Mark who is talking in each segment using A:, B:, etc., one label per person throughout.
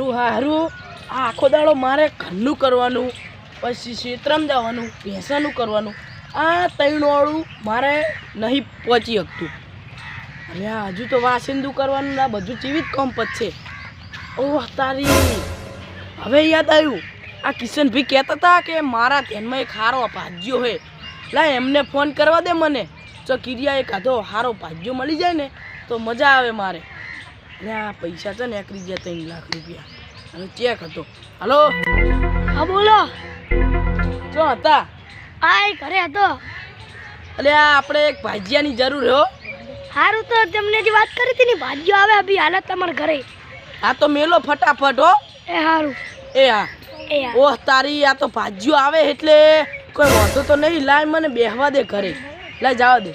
A: હારું હારું. આ આખો દાડો મારે ઘરનું કરવાનું, પછી ક્ષેત્રમાં જવાનું ભેંસાનું કરવાનું. આ તૈણવાળું મારે નહીં પહોંચી શકતું. અરે હજુ તો વાસિંદુ કરવાનું ના બધું જીવિત જ કોમ છે. ઓહ, તારી. હવે યાદ આવ્યું, આ કિશનભાઈ કહેતા હતા કે મારા ધ્યાનમાં એક હારો ભાજ્યો હે. લા, એમને ફોન કરવા દે મને. તો કિરિયા એક આધો હારો ભાજ્યો મળી જાય ને, તો મજા આવે મારે. એટલે આ પૈસા છે ને એકરી ગયા ત્રણ લાખ રૂપિયા. અને ચેક હતો. હલો?
B: હા બોલો.
A: જો હતા.
B: આ એ ઘરે હતો.
A: એટલે આ આપણે એક ભાજિયાની જરૂર હો.
B: સારું તો તમને જે વાત કરી હતી ને ભાજીઓ આવે અભી હાલત તમારા ઘરે.
A: આ તો મેલો ફટાફટ હો.
B: એ સારું
A: એ હા. ઓહ તારી આ તો ભાજ્યો આવે એટલે કોઈ વાંધો તો નહીં. લાય મને બેહવા દે ઘરે. લાય જવા દે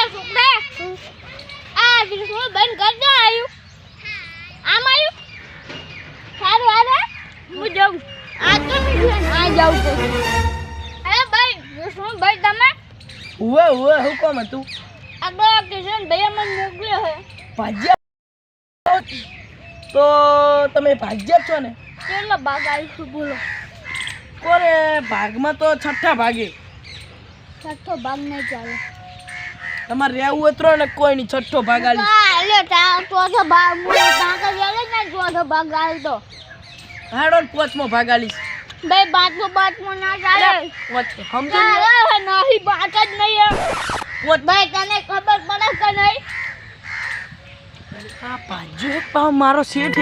B: એ છોકરા આ વિષ્ણુ બંધ કર દે આવ્યું આમ આવ્યું સારું હાલે હું? જાઉં. આ તો આ જાઉં તો અરે ભાઈ તમે?
A: ઉવે ઉવે હું કોમ હતું?
B: આગળ કિશન ભાઈ અમને મોકલ્યો હે
A: ભાજ્યા તો તમે ભાજ્યા છો ને?
B: કેટલા ભાગ આવીશું બોલો.
A: કોરે ભાગમાં તો છઠ્ઠા ભાગે.
B: છઠ્ઠો ભાગ નહીં ચાલે.
A: તમારે રહેવું ઉતરો ને કોઈ નહીં છઠ્ઠો ભાગ આલી.
B: એટલે ચોથો ભાગ ભાગ ને ચોથો ભાગ આલ તો
A: હાડો પાંચમો ભાગ આલીશ.
B: ભાઈ પાંચમો પાંચમો ના ચાલે.
A: પાંચ સમજો
B: નહીં? બાત જ નહીં
A: પોત
B: ભાઈ તને ખબર પડે કે નહીં?
A: આ ભાજ્યો એક મારો શેઠ.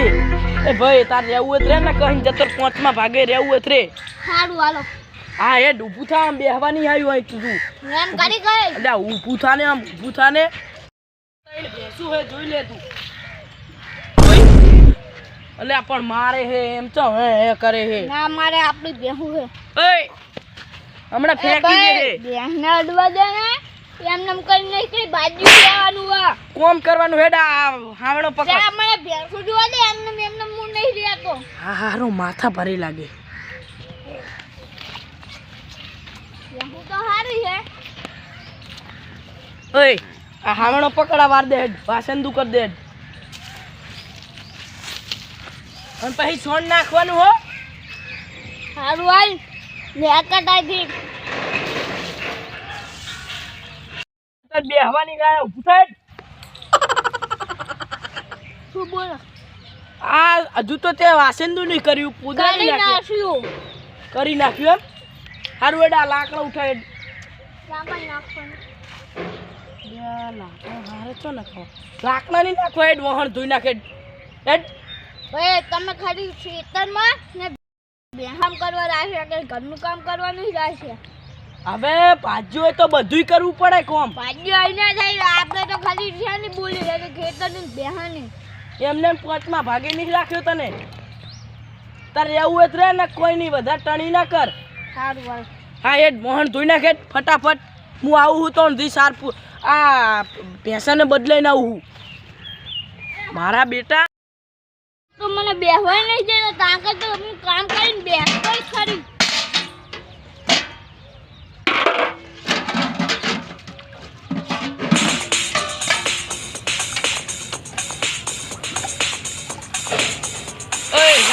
A: એ ભાઈ તારે રહેવું ઉતરે ને કહીને જતો રહે, પાંચમા ભાગે રહેવું ઉતરે
B: સારું હાલો.
A: હા એ ઊભું થા આમ બેહવાની આવ્યું હોય તું
B: એમ કરી ગઈ.
A: એટલે આ ને આમ ઊભું થાને. ભેંસું હે જોઈ લે તું? એટલે પણ મારે હે એમ તો હે હે કરે હે.
B: ના મારે આપણી બેહું હે.
A: ઓય હમણાં ફેંકી દે હે.
B: બેહને અડવા દે ને એમ કરી નહીં કઈ બાજુ લેવાનું આ.
A: કોમ કરવાનું હેડા હાવણો પકડ.
B: મને ભેંસું જોવા દે એમ એમને હું નહીં રહેતો.
A: હા હારો માથા ભરી લાગે
B: બેહું તો સારી છે
A: ઓય આ હાવણો પકડા વાર દે હેડ વાસંદુ કર દે. અને પછી સોન નાખવાનું હો.
B: સારું હાલ ને એકટાઈથી
A: તો બેહવાની ગાય થાય
B: શું બોલ?
A: આ હજુ તો તે વાસેન્દુ નહીં કર્યું પૂજા
B: કરી
A: નાખ્યું. કરી નાખ્યું એમ? સારું એડા લાકડા ઉઠાય.
B: નાખવાનું.
A: હારે લાકડા નહીં નાખો હેડ વહણ ધોઈ નાખે હેડ. હેડ
B: તમે ખાલી ખેતરમાં ને બેહામ કરવા રાખે કે ઘરનું કામ કરવાનું જ
A: હવે પાજ્યું હોય તો બધુંય કરવું પડે કોમ.
B: પાજ્યું આઈને થાય આપણે તો ખાલી છે ને બોલી રહ્યા ખેતરની બેહાની?
A: એમને એમ ભાગી નહીં રાખ્યો તને. તારે રહેવું હોય તો રહે ને કોઈ નહીં બધા ટણી ના કર.
B: સારું
A: હા એડ મોહન ધોઈ નાખે ફટાફટ. હું આવું હું તો ધી સારપુર આ ભેંસાને બદલાઈને આવું મારા બેટા
B: તો મને બેહવાય નહીં દે તો તાકાત તો હું કામ કરીને બેસતો જ ખરી.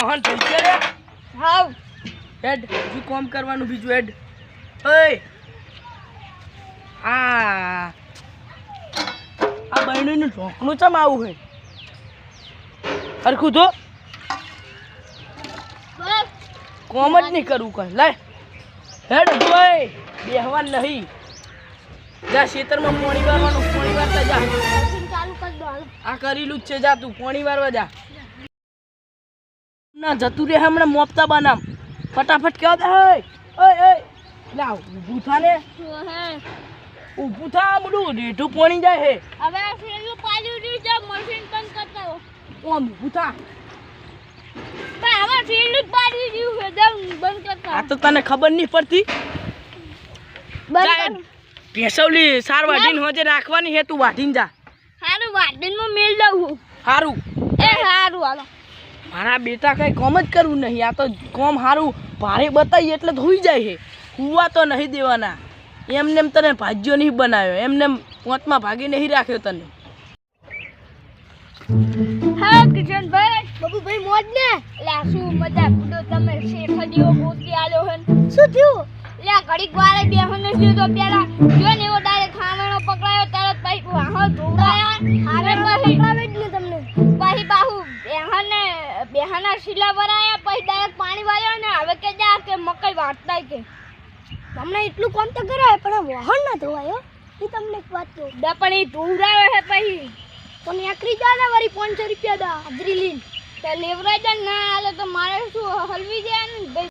A: મોહન રે?
B: હાવ.
A: હેડ બીજું કોમ કરવાનું બીજું હેડ. ઓય. આ બહેનોનું ઢોકણું ચમ આવું હે? હરખું તો કોમ જ નહીં કરવું કઈ. લાય. હેડ ભાઈ બેહવા નહીં. જા ખેતરમાં પોણી વારવાનું પોણી વારતા જા. આ કરેલું જ છે જા તું પોણી વારવા જા. ના જતું રે હમણાં મોપતા બનામ. ફટાફટ કેવા દે ઓય ઓય. લાવ ઊભું થા ને. ઊભું થા બધું રેઠું પોણી જાય હે.
B: હવે આ ફેરવું પાડ્યું નહીં જા મશીન બંધ કરતા હો
A: ઓમ ઊભું
B: પણ હવે ફેરવું જ પાડી દીધું છે જાવ બંધ કરતા
A: આ તો તને ખબર નહીં પડતી?
B: બંધ
A: ભેસવલી સાર વાઢીને હોજે રાખવાની હે તું વાઢીને જા.
B: સારું વાડીનમાં મેળ દઉં
A: સારું
B: એ સારું હાલો.
A: મારા બેટા કઈ કોમ જ કરવું નહીં. આ તો કોમ સારું ભારે બતાવી એટલે ધોઈ જાય છે હુવા તો નહીં દેવાના. એમને તને ભાજ્યો નહીં બનાવ્યો. એમને પોતમાં ભાગી નહીં રાખ્યો તને.
B: હા કિશનભાઈ બબુભાઈ મોજ ને. લે શું મજા? બુડો તમે શેઠ જેવો ગોતી આલ્યો હન. શું થયું? લે ઘડીક વારે બે હન તો પેલા જો ને એવો ડાયરેક્ટ ખાવાનો પકડાયો તરત પછી વાહો ધોવડાયા. હારે પછી પકડાવે જ ને તમને. પછી બાહુ બેહાને બેહાના શીલા ભરાયા પછી ડાયરેક્ટ પાણી વાળ્યો ને હવે કે જા કે મકઈ વાટતા કે. તમને એટલું કામ તો કરાય પણ વાહન ના ધોવાયો એ તમને એક વાત કહું. પણ એ ધોવડાયો હે પછી પણ એકરી જા ને વળી પાંચસો રૂપિયા દા. હાજરી લીન. તો લેવરાજ ના હાલે તો મારે શું હલવી જાય ને? ભાઈ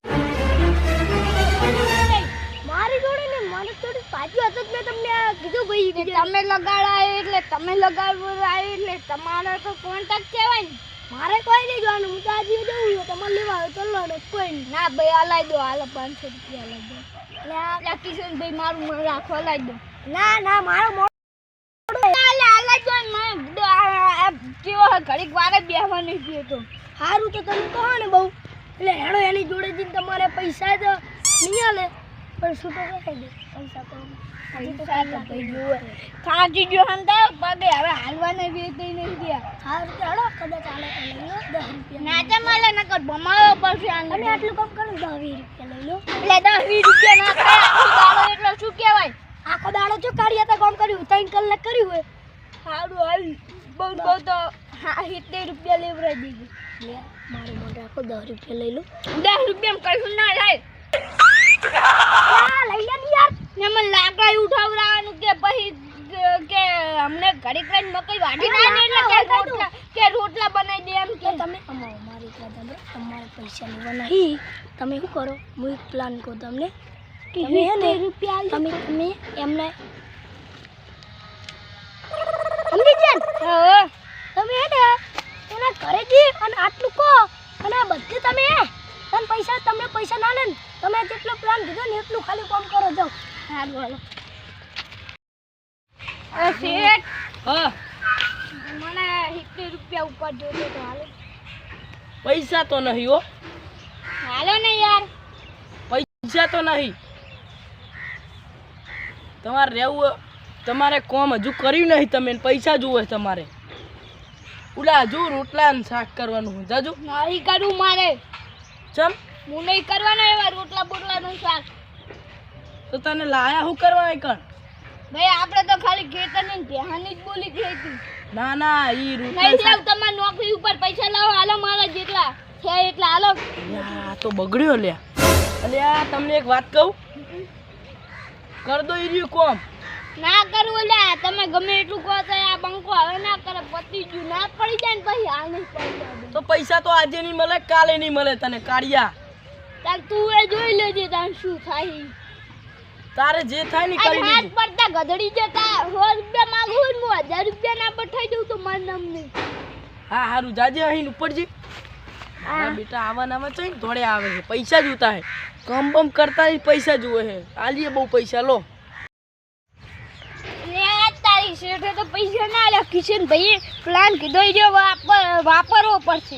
B: મારી જોડે ને મારી જોડે પાછી હતું મેં તમને કીધું ભાઈ કે તમે લગાડાય એટલે તમે લગાડવું એટલે તમારો તો કોન્ટેક્ટ કહેવાય ને. મારે કોઈ નહીં જોવાનું હું તો આજે જવું છે તમારે લેવા આવે તો લડો કોઈ ના ભાઈ હલાઈ દો હાલો પાંચસો રૂપિયા હલાઈ દો. એટલે આ કિશનભાઈ મારું મને રાખો હલાઈ દો. ના ના મારો ઘડીક વારે બેહવા નહીં દેતો સારું તો. તમે કહો ને બહુ. એટલે હેડો એની જોડે જઈને તમારે પૈસા તો નહીં આલે. પણ શું તો કહી દે પૈસા તો ખાંચી ગયો હમ તો પગે હવે હાલવાને વેતી નહીં ગયા સારું તો હેડો કદાચ આલે તો લઈ લો દસ રૂપિયા નાચે માલે નકર ભમાવો પડશે અને આટલું કામ કરો દસ વીસ રૂપિયા લઈ લો. એટલે દસ વીસ રૂપિયા ના ખાય એટલે શું કહેવાય? આખો દાડો જો કાઢ્યા તા કામ કર્યું? ત્રણ કલાક કર્યું હોય. સારું હાલ. બહુ બહુ તો હા સિત્તેર રૂપિયા લેવરાઈ દીધું. લે મન રાખો દસ રૂપિયા લઈ લો. દસ રૂપિયા કશું ના થાય. લઈ લે ને યાર. ને મને લાકડા ઉઠાવડાવવાનું કે પછી કે- અમને ઘડીક રહીને મકઈ વાટી ના એટલે કે રોટલા કે રોટલા બનાવી દે એમ કે. તમે અમારો મારી તમારે પૈસા લેવા નહીં. તમે શું કરો? હું એક પ્લાન કહું તમને. તમે હે ને તમે તમે એમને એના ઘરે જઈ અને આટલું કહો. અને આ બધે તમે અને પૈસા તમને પૈસા ના લે તમે જેટલો પ્લાન કીધો ને એટલું ખાલી કામ કરો જાઓ. સારું હાલો. શેઠ.
A: હા.
B: મને સિત્તેર રૂપિયા ઉપર જોતો તો હાલો.
A: પૈસા તો નહીં હો.
B: હાલો ને યાર.
A: પૈસા તો નહીં. તમારે રહેવું તમારે કોમ હજુ કર્યું નહીં તમે પૈસા જુએ તમારે. ઉલા હજુ રોટલા ને શાક કરવાનું હું જાજુ.
B: નહીં કરવું મારે.
A: ચમ.
B: હું નહીં કરવાનો એવા રોટલા બોટલાનું શાક.
A: તો તને લાયા હું કરવા કણ?
B: ભાઈ આપણે તો ખાલી ખેતર ને ધ્યાની જ બોલી ગઈ હતી
A: ના ના ઈ રોટલા
B: નહીં લાવ તમારી નોકરી ઉપર. પૈસા લાવો હાલો મારા જેટલા છે એટલા હાલો.
A: આ તો બગડ્યો લ્યા. અલ્યા તમને એક વાત કહું? કર દો ઈ રહ્યું કોમ.
B: ના કરવું લે તમે ગમે એટલું કહો તો આ બંકો હવે ના કરે પતી ગયું. ના પડી જાય ને પછી આ નહીં પડી
A: તો પૈસા તો આજે નહીં મળે કાલે નહીં મળે તને કાઢ્યા
B: તાર તું એ જોઈ લેજે તાર શું થાય.
A: તારે જે થાય ને કરી
B: હાથ
A: લેજે.
B: પડતા ગધડી જતા સો રૂપિયા માંગુ ને હું હજાર રૂપિયા ના પઠાઈ દઉં તો મારું નામ નહીં.
A: હા હારું જાજે અહીં ઉપરજી હા. બેટા આવા નામાં છે ને થોડે આવે છે. પૈસા જોતા હે કમ બમ કરતા પૈસા જુએ હે આલીએ બહુ પૈસા લો.
B: શેઠે તો પૈસા ના આલ્યા. કિશન ભાઈ પ્લાન કીધો જો વાપરવો પડશે.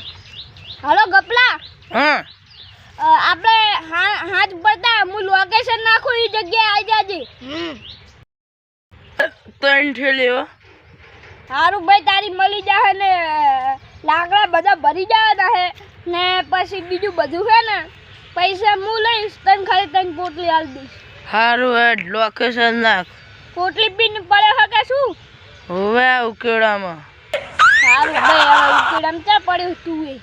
B: હાલો ગપલા.
A: હા.
B: આપણે હાથ પડતા હું લોકેશન નાખું એ જગ્યાએ આવી જાજે.
A: ત્રણ ઠેલીઓ
B: સારું ભાઈ તારી મળી જાય ને લાકડા બધા ભરી જવાના હે. ને પછી બીજું બધું છે ને પૈસા હું લઈશ તને ખાલી તને પોટલી આવી દઈશ.
A: સારું લોકેશન નાખ.
B: પોટલી પીને પડે કે શું?
A: હવે ઉકેડામાં.
B: સારું ભાઈ હવે ઉકેડામ ક્યાં પડ્યું તું એ?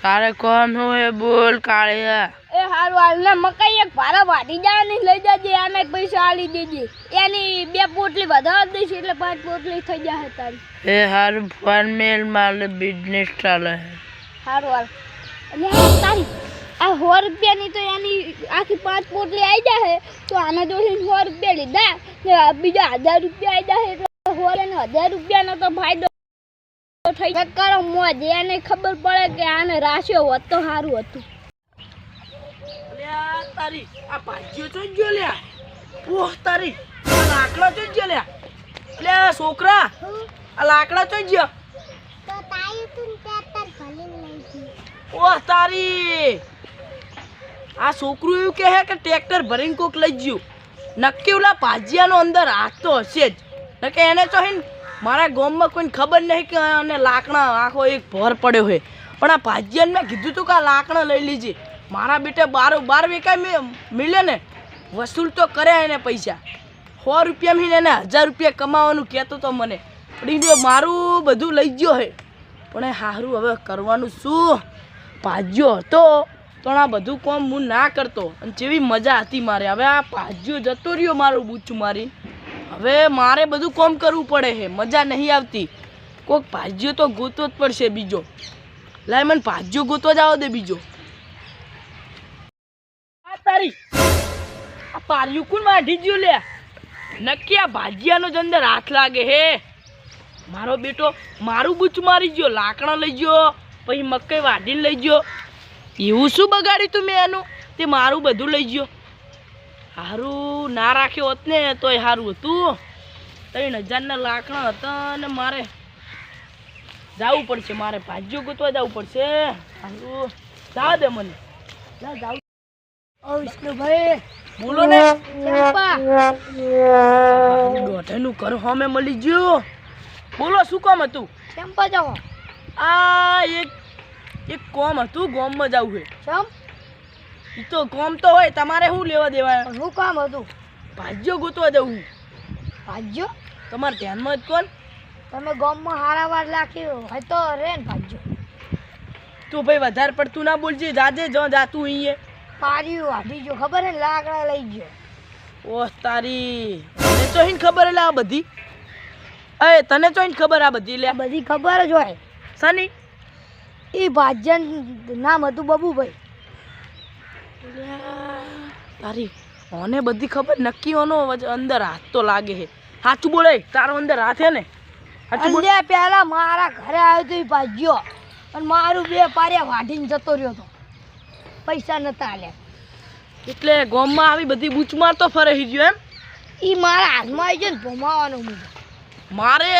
A: તારે કોમ હોય બોલ કાળિયા
B: એ સારું હાલ ને મકાઈ એક ભારા વાટી જવાની લઈ જજે આને પૈસા આલી દેજે. એની બે પોટલી વધારે દઈશ એટલે પાંચ પોટલી થઈ જશે તારી.
A: એ હારું ફોન મેલ બિઝનેસ ચાલે
B: સારું હાલ. અને તારી આ સો રૂપિયાની તો એની આખી પાંચ પોટલી આવી જાય તો આને જોડી સો રૂપિયા લીધા. ને બીજા હજાર રૂપિયા આવી જાય એટલે સો અને હજાર રૂપિયાનો તો ફાયદો થઈ કરો મોજ એને ખબર પડે કે આને રાશિયો હોત તો સારું હતું.
A: તારી આ ભાજીઓ તો ગયો લ્યા. ઓહ તારી આ લાકડા તો ગયો લ્યા. અલ્યા છોકરા આ લાકડા તો ગયો ઓહ તારી. આ છોકરું એવું કહે કે ટ્રેક્ટર ભરીને કોક લઈ ગયું. નક્કી ઓલા ભાજીયાનો અંદર હાથ તો હશે જ. નકે એને તો હે મારા ગામમાં કોઈને ખબર નહીં કે અને લાકડા આખો એક ભર પડ્યો હોય પણ આ ભાજીયાને મેં કીધું હતું કે આ લાકડા લઈ લીજે. મારા બેટે બાર બાર વેકાય મિલે ને, વસૂલ તો કરે એને પૈસા. સો રૂપિયા મીને એને હજાર રૂપિયા કમાવાનું કહેતો તો મને. પણ ઈ મારું બધું લઈ ગયો હે પણ એ સારું હવે કરવાનું શું? ભાજ્યો હતો. પણ આ બધું કોમ હું ના કરતો. અને જેવી મજા હતી મારે. હવે આ ભાજ્યો જતો રહ્યો મારું બૂચું મારી. હવે મારે બધું કોમ કરવું પડે છે મજા નહીં આવતી. કોક ભાજ્યો તો ગોતવો જ પડશે બીજો. લાય મને ભાજ્યો ગોતવા આવો દે બીજો. તારી. પાર્યું કોણ વાઢી ગયું લે? નક્કી આ ભાજિયાનો જ અંદર હાથ લાગે હે. મારો બેટો મારું બૂચ મારી ગયો. લાકડા લઈ ગયો. પછી મકઈ વાઢીને લઈ ગયો. એવું શું બગાડ્યું તું મેં એનું? તે મારું બધું લઈ ગયો. સારું ના રાખ્યો હોત ને તોય સારું હતું. ત્રણ હજારના લાકડા હતા અને મારે જવું પડશે મારે ભાજ્યો ગોતવા જવું પડશે. સારું જા દે મને. જા જાવ. ઓ વિષ્ણુભાઈ બોલો ને. દોઢેનું ઘર હોમે મળી ગયું. બોલો શું કામ હતું?
C: ચંપા જાઓ.
A: આ એક એક કોમ હતું ગોમમાં જવું છે.
C: ચમ
A: એ તો કોમ તો હોય તમારે શું લેવા દેવા
C: શું કામ હતું?
A: ભાજ્યો ગોતવા જવું.
C: ભાજ્યો?
A: તમારે ધ્યાનમાં જ કોણ?
C: તમે ગોમમાં હારા વાર લાખ્યો હોય તો રે ને ભાજ્યો.
A: તું ભાઈ વધારે પડતું ના બોલજે જાજે જો જાતું અહીંયા
C: પાર્યું વાઢી ગયો ખબર હે? ને લાકડા લઈ ગયો.
A: ઓહ તારી. તને તો હિન ખબર એટલે આ બધી? એ તને તો હિન ખબર આ બધી લે.
C: બધી ખબર જ હોય.
A: સની?
C: એ ભાજન નામ હતું બબુભાઈ.
A: તારી ઓને બધી ખબર? નક્કી ઓનો અંદર હાથ તો લાગે છે. સાચું બોલે? તારો અંદર હાથ હે ને? સાચું
C: પહેલા મારા ઘરે આવ્યો તો એ ભાજ્યો. અને મારું બે પાર્યા વાઢીને જતો રહ્યો હતો પૈસા નતા આલ્યા.
A: એટલે ગોમમાં આવી બધી બૂચમાર તો ફરે ગયો એમ?
C: એ મારા હાથમાં આવી ગયો ને ભમાવાનો મુદ્દો.
A: મારે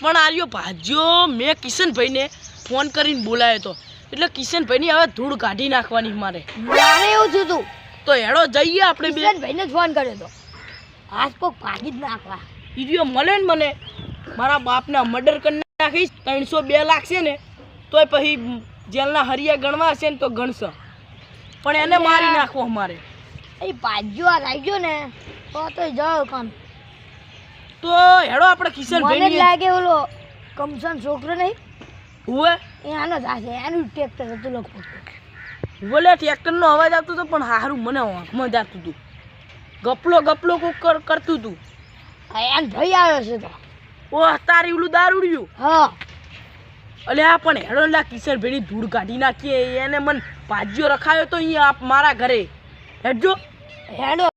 A: પણ આર્યો ભાજ્યો મેં કિશનભાઈને. ફોન કરીને બોલાયો હતો એટલે કિશનભાઈની હવે ધૂળ કાઢી નાખવાની મારે.
C: મારે એવું થયું
A: તો. હેડો જઈએ આપણે બે.
C: ભાઈને જ ફોન કર્યો હતો કોક ભાગી જ નાખવા.
A: ઈડિયો મળે ને મને. મારા બાપના મર્ડર કરી નાખીશ ત્રણસો બે લાખ છે ને તોય પછી જેલના હરિયા ગણવા હશે ને તો ગણશે. પણ એને મારી નાખવો અમારે.
C: એ ભાજ્યો આ લાગ્યો ને તો તો જાવ કામ
A: તો હેડો આપણે
C: મને
A: કિશનભાઈ
C: લાગે ઓલો કમસન છોકરો નહીં?
A: હુએ
C: એ આનો જ હશે એનું ટ્રેક્ટર હતું લગભગ.
A: બોલે ટ્રેક્ટરનો અવાજ આવતો હતો પણ હારું મને આંખમાં જાતું હતું ગપલો ગપલો કોક કર કરતું હતું
C: એમ ભાઈ આવ્યો છે તો.
A: ઓહ તારી ઓલું દારૂડિયું
C: હા.
A: અલે આ પણ હેડો લા કિશનભાઈની ધૂળ કાઢી નાખીએ એને મન પાજ્યો રખાયો તો અહીંયા આપ મારા ઘરે. હેડજો.
C: હેડો.